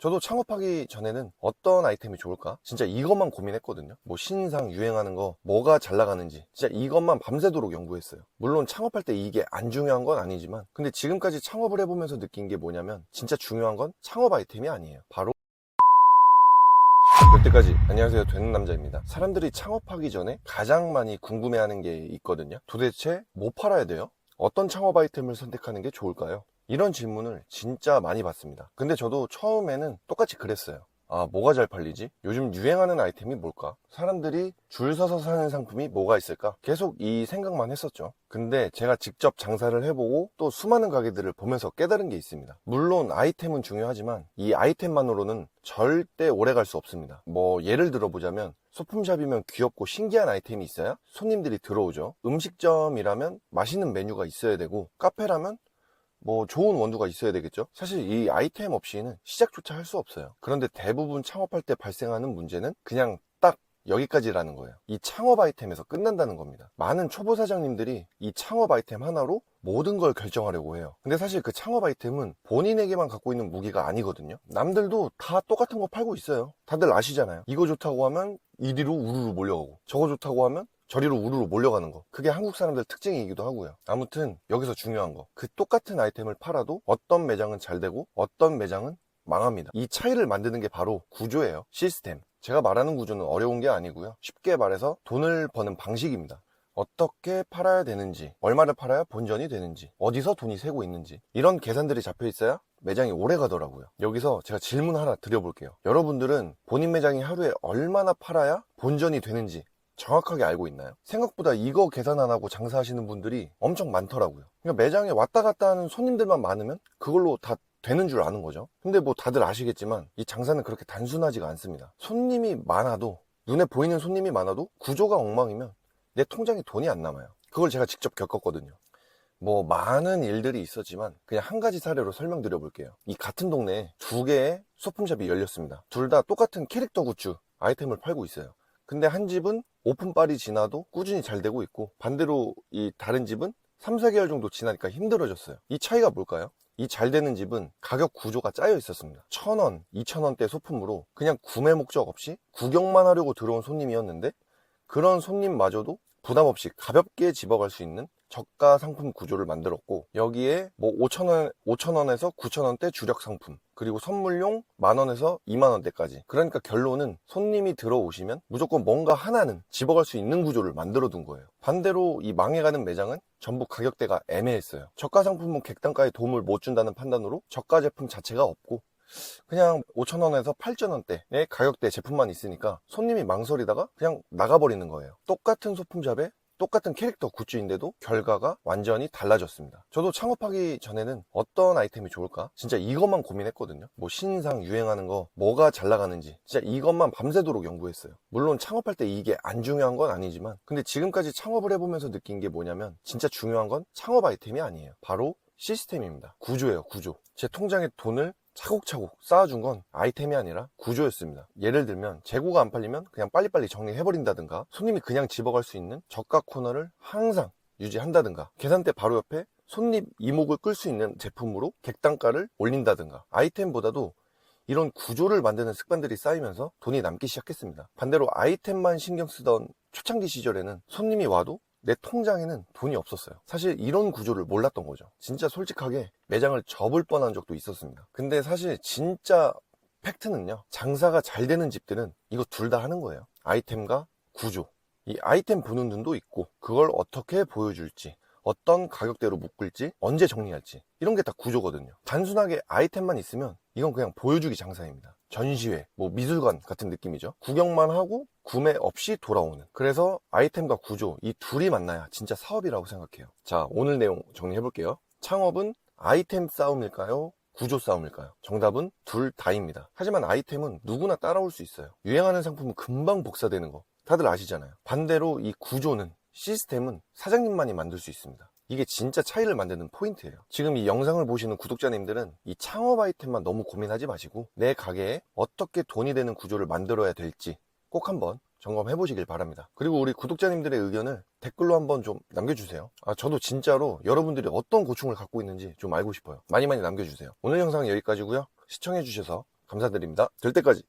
저도 창업하기 전에는 어떤 아이템이 좋을까? 진짜 이것만 고민했거든요. 뭐 신상 유행하는 거, 뭐가 잘 나가는지. 진짜 이것만 밤새도록 연구했어요. 물론 창업할 때 이게 안 중요한 건 아니지만, 근데 지금까지 창업을 해보면서 느낀 게 뭐냐면, 진짜 중요한 건 창업 아이템이 아니에요. 바로 여태까지 안녕하세요 되는 남자입니다 사람들이 창업하기 전에 가장 많이 궁금해하는 게 있거든요 도대체 뭐 팔아야 돼요? 어떤 창업 아이템을 선택하는 게 좋을까요? 이런 질문을 진짜 많이 받습니다 근데 저도 처음에는 똑같이 그랬어요 아 뭐가 잘 팔리지? 요즘 유행하는 아이템이 뭘까? 사람들이 줄 서서 사는 상품이 뭐가 있을까? 계속 이 생각만 했었죠 근데 제가 직접 장사를 해보고 또 수많은 가게들을 보면서 깨달은 게 있습니다 물론 아이템은 중요하지만 이 아이템만으로는 절대 오래 갈 수 없습니다 뭐 예를 들어보자면 소품샵이면 귀엽고 신기한 아이템이 있어야 손님들이 들어오죠 음식점이라면 맛있는 메뉴가 있어야 되고 카페라면 뭐 좋은 원두가 있어야 되겠죠? 사실 이 아이템 없이는 시작조차 할 수 없어요. 그런데 대부분 창업할 때 발생하는 문제는 그냥 딱 여기까지라는 거예요. 이 창업 아이템에서 끝난다는 겁니다. 많은 초보 사장님들이 이 창업 아이템 하나로 모든 걸 결정하려고 해요. 근데 사실 그 창업 아이템은 본인에게만 갖고 있는 무기가 아니거든요. 남들도 다 똑같은 거 팔고 있어요. 다들 아시잖아요. 이거 좋다고 하면 이리로 우르르 몰려가고 저거 좋다고 하면 저리로 우르르 몰려가는 거. 그게 한국 사람들 특징이기도 하고요. 아무튼 여기서 중요한 거. 그 똑같은 아이템을 팔아도 어떤 매장은 잘 되고 어떤 매장은 망합니다. 이 차이를 만드는 게 바로 구조예요. 시스템. 제가 말하는 구조는 어려운 게 아니고요. 쉽게 말해서 돈을 버는 방식입니다. 어떻게 팔아야 되는지 얼마를 팔아야 본전이 되는지 어디서 돈이 새고 있는지 이런 계산들이 잡혀 있어야 매장이 오래 가더라고요. 여기서 제가 질문 하나 드려볼게요. 여러분들은 본인 매장이 하루에 얼마나 팔아야 본전이 되는지 정확하게 알고 있나요? 생각보다 이거 계산 안 하고 장사하시는 분들이 엄청 많더라고요. 그러니까 매장에 왔다 갔다 하는 손님들만 많으면 그걸로 다 되는 줄 아는 거죠. 근데 뭐 다들 아시겠지만 이 장사는 그렇게 단순하지가 않습니다. 손님이 많아도 눈에 보이는 손님이 많아도 구조가 엉망이면 내 통장에 돈이 안 남아요. 그걸 제가 직접 겪었거든요. 뭐 많은 일들이 있었지만 그냥 한 가지 사례로 설명드려 볼게요. 이 같은 동네에 두 개의 소품샵이 열렸습니다. 둘 다 똑같은 캐릭터 굿즈 아이템을 팔고 있어요. 근데 한 집은 오픈빨이 지나도 꾸준히 잘 되고 있고 반대로 이 다른 집은 3, 4개월 정도 지나니까 힘들어졌어요. 이 차이가 뭘까요? 이 잘 되는 집은 가격 구조가 짜여 있었습니다. 1000원, 2000원대 소품으로 그냥 구매 목적 없이 구경만 하려고 들어온 손님이었는데 그런 손님마저도 부담 없이 가볍게 집어갈 수 있는 저가 상품 구조를 만들었고 여기에 뭐 5,000원, 5,000원에서 9,000원대 주력 상품 그리고 선물용 만원에서 2만원대까지. 그러니까 결론은 손님이 들어오시면 무조건 뭔가 하나는 집어갈 수 있는 구조를 만들어 둔 거예요. 반대로 이 망해가는 매장은 전부 가격대가 애매했어요. 저가 상품은 객단가에 도움을 못 준다는 판단으로 저가 제품 자체가 없고 그냥 5천원에서 8천원대의 가격대 제품만 있으니까 손님이 망설이다가 그냥 나가버리는 거예요. 똑같은 소품샵에 똑같은 캐릭터 굿즈인데도 결과가 완전히 달라졌습니다. 저도 창업하기 전에는 어떤 아이템이 좋을까? 진짜 이것만 고민했거든요. 뭐 신상 유행하는 거, 뭐가 잘 나가는지 진짜 이것만 밤새도록 연구했어요. 물론 창업할 때 이게 안 중요한 건 아니지만 근데 지금까지 창업을 해보면서 느낀 게 뭐냐면 진짜 중요한 건 창업 아이템이 아니에요. 바로 시스템입니다. 구조예요, 구조. 제 통장에 돈을 차곡차곡 쌓아준 건 아이템이 아니라 구조였습니다. 예를 들면 재고가 안 팔리면 그냥 빨리빨리 정리해버린다든가 손님이 그냥 집어갈 수 있는 저가 코너를 항상 유지한다든가 계산대 바로 옆에 손님 이목을 끌 수 있는 제품으로 객단가를 올린다든가 아이템보다도 이런 구조를 만드는 습관들이 쌓이면서 돈이 남기 시작했습니다. 반대로 아이템만 신경 쓰던 초창기 시절에는 손님이 와도 내 통장에는 돈이 없었어요. 사실 이런 구조를 몰랐던 거죠. 진짜 솔직하게 매장을 접을 뻔한 적도 있었습니다. 근데 사실 진짜 팩트는요. 장사가 잘 되는 집들은 이거 둘 다 하는 거예요. 아이템과 구조. 이 아이템 보는 눈도 있고 그걸 어떻게 보여줄지 어떤 가격대로 묶을지 언제 정리할지 이런 게 다 구조거든요. 단순하게 아이템만 있으면 이건 그냥 보여주기 장사입니다. 전시회, 뭐 미술관 같은 느낌이죠. 구경만 하고 구매 없이 돌아오는. 그래서 아이템과 구조 이 둘이 만나야 진짜 사업이라고 생각해요. 자, 오늘 내용 정리해 볼게요. 창업은 아이템 싸움일까요? 구조 싸움일까요? 정답은 둘 다입니다. 하지만 아이템은 누구나 따라올 수 있어요. 유행하는 상품은 금방 복사되는 거 다들 아시잖아요. 반대로 이 구조는 시스템은 사장님만이 만들 수 있습니다. 이게 진짜 차이를 만드는 포인트예요. 지금 이 영상을 보시는 구독자님들은 이 창업 아이템만 너무 고민하지 마시고 내 가게에 어떻게 돈이 되는 구조를 만들어야 될지 꼭 한번 점검해 보시길 바랍니다. 그리고 우리 구독자님들의 의견을 댓글로 한번 좀 남겨주세요. 아, 저도 진짜로 여러분들이 어떤 고충을 갖고 있는지 좀 알고 싶어요. 많이 많이 남겨주세요. 오늘 영상은 여기까지고요. 시청해 주셔서 감사드립니다. 될 때까지